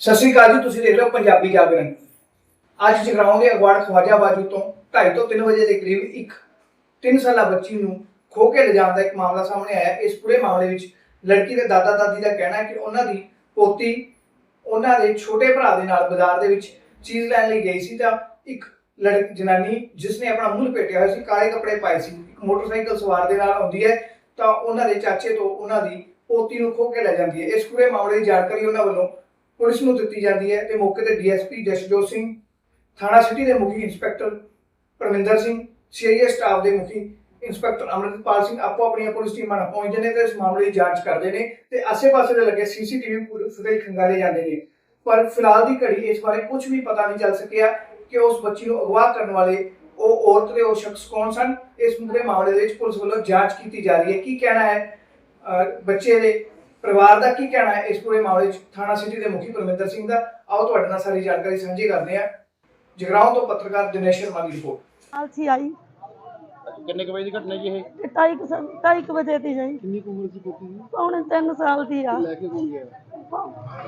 ਸਤਿ ਸ਼੍ਰੀ ਅਕਾਲ ਜੀ, ਤੁਸੀਂ ਦੇਖ ਰਹੇ ਹੋ ਪੰਜਾਬੀ ਜਾਗਰਣ। ਅੱਜ ਜਗਰਾਉਂ ਦੇ ਅਗਵਾੜ ਖਵਾਜਾ ਬਾਜੂ ਤੋਂ 2:30 ਤੋਂ 3 ਵਜੇ ਦੇ ਕਰੀਬ ਇੱਕ 3 ਸਾਲਾ ਬੱਚੀ ਨੂੰ ਖੋ ਕੇ ਲਿਜਾਣ ਦਾ ਇੱਕ ਮਾਮਲਾ ਸਾਹਮਣੇ ਆਇਆ। ਇਸ ਪੂਰੇ ਮਾਮਲੇ ਵਿੱਚ ਲੜਕੀ ਦੇ ਦਾਦਾ ਦਾਦੀ ਦਾ ਕਹਿਣਾ ਹੈ ਕਿ ਉਹਨਾਂ ਦੀ ਪੋਤੀ ਉਹਨਾਂ ਦੇ ਛੋਟੇ ਭਰਾ ਦੇ ਨਾਲ ਬਾਜ਼ਾਰ ਦੇ ਵਿੱਚ ਚੀਜ਼ ਲੈਣ ਲਈ ਗਈ ਸੀ ਤਾਂ ਇੱਕ ਲੜਕ ਜਨਾਨੀ ਜਿਸ ਨੇ ਆਪਣਾ ਮੂੰਹ ਲਪੇਟਿਆ ਹੋਇਆ ਸੀ, ਕਾਲੇ ਕੱਪੜੇ ਪਾਏ ਸੀ, ਇੱਕ ਮੋਟਰਸਾਈਕਲ ਸਵਾਰ ਦੇ ਨਾਲ ਆਉਂਦੀ ਹੈ ਤਾਂ ਉਹਨਾਂ ਦੇ ਚਾਚੇ ਤੋਂ ਉਹਨਾਂ ਦੀ ਪੋਤੀ ਨੂੰ ਖੋ ਕੇ ਲੈ ਜਾਂਦੀ ਹੈ। ਇਸ ਪੂਰੇ ਮਾਮਲੇ ਦੀ ਜਾਣਕਾਰੀ ਉਹਨਾਂ ਵੱਲੋਂ ਪੁਲਿਸ ਨੂੰ ਦਿੱਤੀ ਜਾਂਦੀ ਹੈ ਤੇ ਮੌਕੇ ਤੇ ਡੀਐਸਪੀ ਜਸ਼ਜੋਤ ਸਿੰਘ ਥਾਣਾ ਸਿਟੀ ਦੇ ਮੁਖੀ inspector Parminder Singh CIA staff ਦੇ ਮੁਖੀ ਇੰਸਪੈਕਟਰ ਅਮਰਿਤਪਾਲ ਸਿੰਘ ਆਪੋ ਆਪਣੀਆਂ ਪੁਲਿਸ ਟੀਮਾਂ ਨਾਲ ਪਹੁੰਚਦੇ ਨੇ ਤੇ ਇਸ ਮਾਮਲੇ ਦੀ ਜਾਂਚ ਕਰਦੇ ਨੇ ਤੇ ਆਸੇ-ਪਾਸੇ ਦੇ ਲੱਗੇ ਸੀਸੀਟੀਵੀ ਫੁਟੇਜ ਖੰਗਾਲੇ ਜਾਂਦੇ ਨੇ। ਪਰ ਫਿਲਹਾਲ ਦੀ ਘੜੀ ਇਸ ਬਾਰੇ ਕੁਝ ਵੀ ਪਤਾ ਨਹੀਂ ਚੱਲ ਸਕਿਆ ਕਿ ਉਸ ਬੱਚੀ ਨੂੰ ਅਗਵਾ ਕਰਨ ਵਾਲੇ ਉਹ ਔਰਤ ਦੇ ਉਹ ਸ਼ਖਸ ਕੌਣ ਸਨ। ਇਸ ਪੂਰੇ ਮਾਮਲੇ ਦੇ ਵਿੱਚ ਪੁਲਿਸ ਵੱਲੋਂ ਜਾਂਚ ਕੀਤੀ ਜਾ ਰਹੀ ਹੈ। ਕੀ ਕਹਿਣਾ ਹੈ ਅਹ, ਬੱਚੇ ਦੇ ਪਰਿਵਾਰ ਦਾ ਕੀ ਕਹਿਣਾ ਹੈ? ਇਸ ਪੂਰੇ ਮਾਮਲੇ ਵਿੱਚ ਥਾਣਾ ਸਿਟੀ ਦੇ ਮੁਖੀ ਪਰਮਿੰਦਰ ਸਿੰਘ ਦਾ ਆਓ ਤੁਹਾਡੇ ਨਾਲ ਸਾਰੀ ਜਾਣਕਾਰੀ ਸਾਂਝੀ ਕਰਦੇ ਹਾਂ। ਜਗਰਾਉਂ ਤੋਂ ਪੱਤਰਕਾਰ ਦਿਨੇਸ਼ ਸ਼ਰਮਾ ਦੀ ਰਿਪੋਰਟ। ਆਲਸੀ ਆਈ। ਕਿੰਨੇ ਕੁ ਵਜੇ ਦੀ ਘਟਨਾ ਜੀ ਇਹ? ਤੇ ਢਾਈ ਕੁ ਸਾ- ਢਾਈ ਕੁ ਵਜੇ ਦੀ ਜਾਈ ਕਿੰਨੀ ਕੁ ਉਮਰ ਸੀ ਪੋਤੀ ਦੀ? ਪੌਣੇ 3 ਸਾਲ ਦੀ ਆ। ਲੈ ਕੇ ਕੌਣ ਗਿਆ?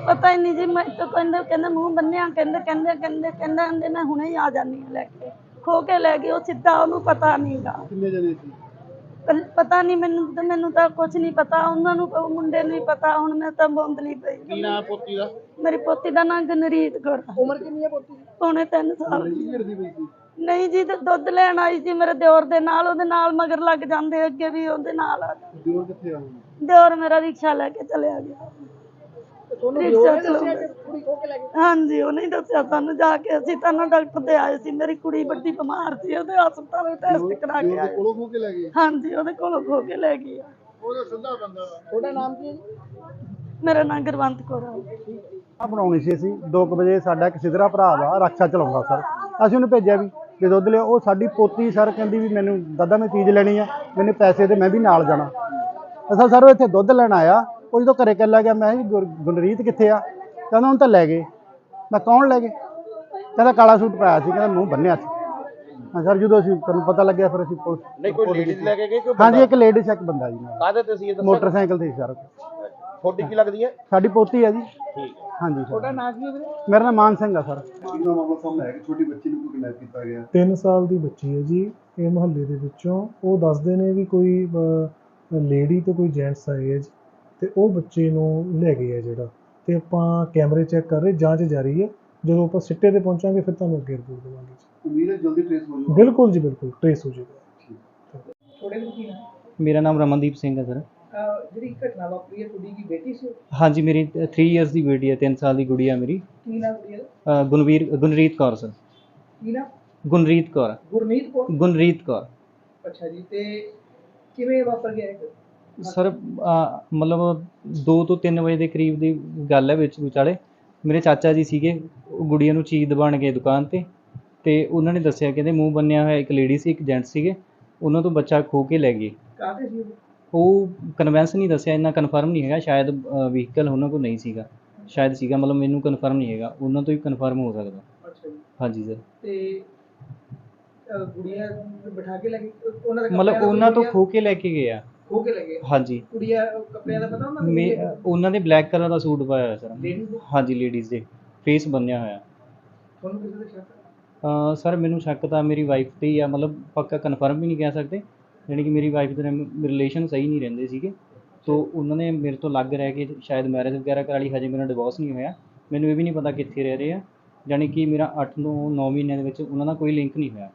ਪਤਾ ਹੀ ਨਹੀਂ ਜੀ ਮੈਂ ਤਾਂ ਕਹਿੰਦੇ ਕਹਿੰਦੇ ਮੂੰਹ ਬੰਨਿਆ ਕਹਿੰਦੇ ਕਹਿੰਦੇ ਕਹਿੰਦੇ ਕਹਿੰਦੇ ਕਹਿੰਦੇ ਮੈਂ ਹੁਣੇ ਹੀ ਆ ਜਾਨੀ ਆ ਲੈ ਕੇ। ਖੋ ਕੇ ਲੈ ਗਏ ਉਹ ਸਿੱਧਾ ਉਹਨੂੰ ਪਤਾ ਨਹੀਂਗਾ ਕਿੰਨੇ ਜਣੇ ਸੀ? ਪਤਾ ਨਹੀਂ ਮੈਨੂੰ ਤਾਂ ਮੈਨੂੰ ਤਾਂ ਕੁਝ ਨਹੀਂ ਪਤਾ। ਉਹਨਾਂ ਨੂੰ ਉਹ ਮੁੰਡੇ ਨੂੰ ਹੀ ਪਤਾ। ਹੁਣ ਮੈਂ ਤਾਂ ਬੋਂਦਲੀ ਪਈ। ਕੀ ਨਾਮ ਪੋਤੀ ਦਾ? ਮੇਰੀ ਪੋਤੀ ਦਾ ਨਾਂ ਗਨਰੀਤ ਕੌਰ ਆ। ਉਮਰ ਕਿੰਨੀ ਹੈ ਪੋਤੀ ਦੀ? ਪੌਣੇ 3 ਸਾਲ ਦੀ। ਕਰਦੀ ਪਈ ਸੀ? ਨਹੀਂ ਜੀ ਤੇ ਦੁੱਧ ਲੈਣ ਆਈ ਸੀ ਮੇਰੇ ਦਿਓਰ ਦੇ ਨਾਲ। ਉਹਦੇ ਨਾਲ ਮਗਰ ਲੱਗ ਜਾਂਦੇ ਅੱਗੇ ਵੀ ਉਹਦੇ ਨਾਲ ਆ। ਜਾਂਦੇ। ਦਿਓਰ ਕਿੱਥੇ ਆ ਹੁਣ? ਦਿਓਰ ਮੇਰਾ ਰਿਕਸ਼ਾ ਲੈ ਕੇ ਚਲਿਆ ਗਿਆ। ਹਾਂਜੀ ਉਹਨੇ ਹੀ ਦੱਸਿਆ ਸਾਨੂੰ ਜਾ ਕੇ ਅਸੀਂ ਤਾਂ ਨਾ ਡਾਕਟਰ ਤੇ ਆਏ ਸੀ ਮੇਰੀ ਕੁੜੀ ਵੱਡੀ ਬਿਮਾਰ ਸੀ ਉਹਦੇ ਹਸਪਤਾਲ ਟੈਸਟ ਕਰਾ ਕੇ ਆਏ। ਕੋਲੋਂ ਖੋ ਕੇ ਲੈ ਗਏ ਹਾਂਜੀ ਉਹਦੇ ਕੋਲੋਂ ਖੋ ਕੇ ਲੈ ਗਈ। ਆ ਉਹਦਾ ਸਿੱਧਾ ਬੰਦਾ। ਤੁਹਾਡਾ ਨਾਮ ਕੀ ਹੈ ਮੇਰਾ ਨਾਂ ਗੁਰਵੰਤ ਕੌਰ ਆ ਆ ਬਣਾਉਣੀ ਸੀ ਅਸੀਂ 2 ਵਜੇ ਸਾਡਾ ਇੱਕ ਸਿਧਰਾ ਭਰਾ ਵਾ ਰਕਸ਼ਾ ਚਲਾਉਂਦਾ ਸਰ। ਅਸੀਂ ਉਹਨੂੰ ਭੇਜਿਆ ਵੀ ਕਿ ਦੁੱਧ ਲਿਓ ਉਹ ਸਾਡੀ ਪੋਤੀ ਸਰ ਕਹਿੰਦੀ ਵੀ ਮੈਨੂੰ ਦਾਦਾ ਮੈਂ ਚੀਜ਼ ਲੈਣੀ ਆ ਮੈਨੂੰ ਪੈਸੇ ਤੇ ਮੈਂ ਵੀ ਨਾਲ ਜਾਣਾ। ਅਸਾਂ ਸਰ ਉਹ ਇੱਥੇ ਦੁੱਧ ਲੈਣ ਆਇਆ ਉਹ ਜਦੋਂ ਘਰੇ ਕੱਲਾ ਗਿਆ ਮੈਂ ਕਿਹਾ ਗੁਰਰੀਤ ਕਿੱਥੇ ਆ? ਕਹਿੰਦਾ ਹੁਣ ਤਾਂ ਲੈ ਗਏ। ਮੈਂ ਕੌਣ ਲੈ ਗਏ? ਕਹਿੰਦਾ ਕਾਲਾ ਸੂਟ ਪਾਇਆ ਸੀ ਕਹਿੰਦਾ ਮੂੰਹ ਬੰਨਿਆ ਸੀ। ਹਾਂ ਸਰ ਜਦੋਂ ਅਸੀਂ ਤੁਹਾਨੂੰ ਪਤਾ ਲੱਗਿਆ ਫਿਰ ਅਸੀਂ ਪੁਲਿਸ ਨਹੀਂ ਕੋਈ ਲੇਡੀਜ਼ ਲੈ ਕੇ ਗਏ ਕੋਈ ਹਾਂਜੀ ਇੱਕ ਲੇਡੀਜ਼ ਇੱਕ ਬੰਦਾ ਜੀ ਨਾਲ। ਕਾਹਦੇ ਤੇ ਸੀ ਇਹ ਦੱਸੋ? ਮੋਟਰਸਾਈਕਲ ਤੇ ਸੀ ਸਰ ਛੋਟੀ ਕੀ ਲੱਗਦੀ ਹੈ? ਸਾਡੀ ਪੋਤੀ ਹੈ ਜੀ। ਠੀਕ ਹਾਂਜੀ ਸਰ। ਨਾਮ ਕੀ ਹੈ ਵੀਰੇ? ਮੇਰਾ ਨਾਮ ਮਾਨ ਸਿੰਘ ਆ ਸਰ। ਕਿੰਨਾ ਮਾਮਲਾ ਸਾਹਮਣੇ ਹੈ ਕਿ ਛੋਟੀ ਬੱਚੀ ਨੂੰ ਕਿਡਨੈਪ ਕੀਤਾ ਗਿਆ? 3 ਸਾਲ ਦੀ ਬੱਚੀ ਹੈ ਜੀ ਇਹ ਮੁਹੱਲੇ ਦੇ ਵਿੱਚੋਂ। ਉਹ ਦੱਸਦੇ ਨੇ ਵੀ ਕੋਈ ਲੇਡੀ ਤੇ ਕੋਈ ਜੈਂਟਸ ਆਏ ਹੈ ਜੀ। ਤੇ ਉਹ ਬੱਚੇ ਨੂੰ ਲੈ ਗਏ ਆ ਜਿਹੜਾ। ਤੇ ਆਪਾਂ ਕੈਮਰੇ ਚੈੱਕ ਕਰ ਰਹੇ ਜਾਂਚ ਜਾਰੀ ਹੈ। ਜਦੋਂ ਆਪਾਂ ਸਿੱਟੇ ਤੇ ਪਹੁੰਚਾਂਗੇ ਫਿਰ ਤੁਹਾਨੂੰ ਅੱਗੇ ਰਿਪੋਰਟ ਦੇਵਾਂਗੇ ਜੀ। ਉਮੀਦ ਹੈ ਜਲਦੀ ਟ੍ਰੇਸ ਹੋ ਜਾਊਗਾ। ਬਿਲਕੁਲ ਜੀ ਬਿਲਕੁਲ ਟ੍ਰੇਸ ਹੋ ਜਾਏਗਾ ਥੋੜੇ ਕੀ ਮੇਰਾ ਨਾਮ ਰਮਨਦੀਪ ਸਿੰਘ ਹੈ ਸਰ। ਜਿਹੜੀ ਘਟਨਾ ਵਾਪਰੀ ਹੈ ਤੁਹਾਡੀ ਕੀ ਬੇਟੀ ਸੀ ਹਾਂਜੀ ਮੇਰੀ 3 ਇਅਰਸ ਦੀ ਬੇਟੀ ਹੈ 3 ਸਾਲ ਦੀ ਗੁੜੀਆ ਮੇਰੀ। ਕੀ ਨਾਮ ਕੁੜੀ ਦਾ ਅ, ਗੁਣਵੀਰ ਗੁਨਰੀਤ ਕੌਰ ਸਰ। ਕੀ ਨਾਮ? ਗੁਨਰੀਤ ਕੌਰ। ਗੁਰਨੀਤ ਕੌਰ? ਗੁਨਰੀਤ ਕੌਰ। ਅੱਛਾ ਜੀ ਤੇ ਕਿਵੇਂ ਵਾਪਰ ਗਿਆ ਇਹ? ਸਰ ਅ, ਮਤਲਬ 2 ਤੋਂ 3 ਵਜੇ ਦੇ ਕਰੀਬ ਦੀ ਗੱਲ ਹੈ ਵਿੱਚ ਵਿਚਾਲੇ। ਮੇਰੇ ਚਾਚਾ ਜੀ ਸੀਗੇ ਉਹ ਗੁੜੀਆ ਨੂੰ ਚੀਜ਼ ਦਬਾਣ ਗਏ ਦੁਕਾਨ ਤੇ ਤੇ ਉਹਨਾਂ ਨੇ ਦੱਸਿਆ ਕਹਿੰਦੇ ਮੂੰਹ ਬੰਨਿਆ ਹੋਇਆ ਇੱਕ ਲੇਡੀ ਸੀ ਇੱਕ ਜੈਂਟ ਸੀਗੇ। ਉਹਨਾਂ ਤੋਂ ਬੱਚਾ ਖੋ ਕੇ ਲੈ ਗਏ। ਸੀ ਉਹ? ਉਹ ਕਨਵੈਂਸ ਨਹੀਂ ਦੱਸਿਆ ਇੰਨਾ ਕਨਫਰਮ ਨਹੀਂ ਹੈਗਾ ਸ਼ਾਇਦ ਵਹੀਕਲ ਉਹਨਾਂ ਕੋਲ ਨਹੀਂ ਸੀਗਾ। ਸ਼ਾਇਦ ਸੀਗਾ ਮਤਲਬ ਮੈਨੂੰ ਕਨਫਰਮ ਨਹੀਂ ਹੈਗਾ। ਉਹਨਾਂ ਤੋਂ ਹੀ ਕਨਫਰਮ ਹੋ ਸਕਦਾ। ਅੱਛਾ ਜੀ। ਹਾਂਜੀ ਸਰ ਤੇ ਗੁੜੀਆ ਬਿਠਾ ਕੇ ਲੱਗੀ ਉਹਨਾਂ ਦੇ ਮਤਲਬ ਦਾ ਉਹਨਾਂ ਤੋਂ ਖੋ ਕੇ ਲੈ ਕੇ ਗਏ ਆ। ਖੋ ਕੇ ਲੱਗੇ ਹਾਂਜੀ। ਕੁੜੀਆ ਕੱਪੜਿਆਂ ਦਾ ਪਤਾ ਉਹਨਾਂ ਮੇ ਉਹਨਾਂ ਦੇ ਬਲੈਕ ਕਲਰ ਦਾ ਸੂਟ ਪਾਇਆ ਹੋਇਆ ਸਰ। ਨੂੰ ਹਾਂਜੀ ਲੇਡੀਜ਼ ਦੇ। ਫੇਸ ਬੰਨਿਆ ਹੋਇਆ। ਤੁਹਾਨੂੰ ਕਿਸੇ ਦੇ ਸ਼ੱਕ? ਅਹ ਸਰ ਮੈਨੂੰ ਸ਼ੱਕ ਤਾਂ ਮੇਰੀ ਵਾਈਫ ਤੇ ਹੀ ਆ। ਮਤਲਬ ਪੱਕਾ ਕਨਫਰਮ ਵੀ ਨਹੀਂ ਕਹਿ ਸਕਦੇ। ਯਾਨੀ ਕਿ ਮੇਰੀ ਵਾਈਫ ਦੇ ਰਿਲੇਸ਼ਨ ਸਹੀ ਨਹੀਂ ਰਹਿੰਦੇ ਸੀਗੇ। ਤੋ ਉਹਨਾਂ ਨੇ ਮੇਰੇ ਤੋਂ ਅਲੱਗ ਰਹਿ ਕੇ ਸ਼ਾਇਦ ਮੈਰਿਜ ਵਗੈਰਾ ਕਰਾ ਲਈ। ਹਜੇ ਮੇਰਾ ਡਿਵੋਰਸ ਨਹੀਂ ਹੋਇਆ। ਮੈਨੂੰ ਇਹ ਵੀ ਨਹੀਂ ਪਤਾ ਕਿੱਥੇ ਰਹਿ ਰਹੇ ਆ। ਯਾਨੀ ਕਿ ਮੇਰਾ 8 ਤੋਂ 9 ਮਹੀਨਿਆਂ ਦੇ ਵਿੱਚ ਉਹਨਾਂ ਦਾ ਕੋਈ ਲਿੰਕ ਨਹੀਂ ਹੋਇਆ।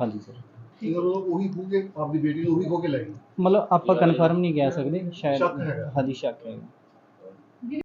ਹਾਂਜੀ ਸਰ ਇਹਨਾਂ ਨੂੰ ਉਹੀ ਖੋ ਕੇ ਆਪਦੀ ਬੇਟੀ ਨੂੰ ਉਹੀ ਖੋ ਕੇ ਲੈ ਗਈ ਮਤਲਬ ਆਪਾਂ ਕਨਫਰਮ ਨਹੀਂ ਕਹਿ ਸਕਦੇ ਸ਼ਾਇਦ ਸ਼ੱਕ ਹੈਗਾ। ਹਾਂਜੀ ਸ਼ੱਕ ਹੈਗਾ